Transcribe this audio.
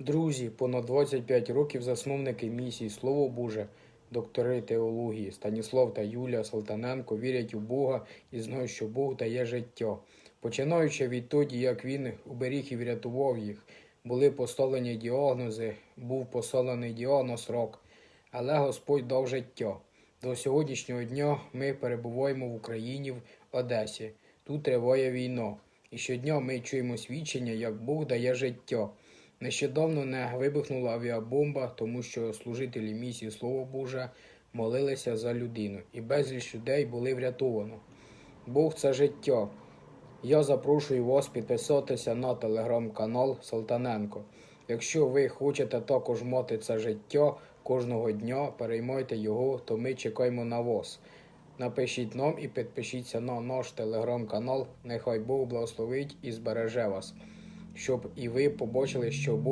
Друзі, понад 25 років засновники місії Слово Боже, доктори теології Станіслав та Юлія Салтаненко вірять у Бога і знають, що Бог дає життя. Починаючи відтоді, як він уберіг і врятував їх, були поставлені діагнози, був поставлений діагноз рок, але Господь дав життя. До сьогоднішнього дня ми перебуваємо в Україні в Одесі. Тут триває війна. І щодня ми чуємо свідчення, як Бог дає життя. Нещодавно не вибухнула авіабомба, тому що служителі місії Слово Боже молилися за людину, і безліч людей були врятовано. Бог це життя. Я запрошую вас підписатися на телеграм-канал Салтаненко. Якщо ви хочете також мати це життя кожного дня, переймайте його, то ми чекаємо на вас. Напишіть нам і підпишіться на наш телеграм-канал. Нехай Бог благословить і збереже вас, щоб і ви побачили, що Бог.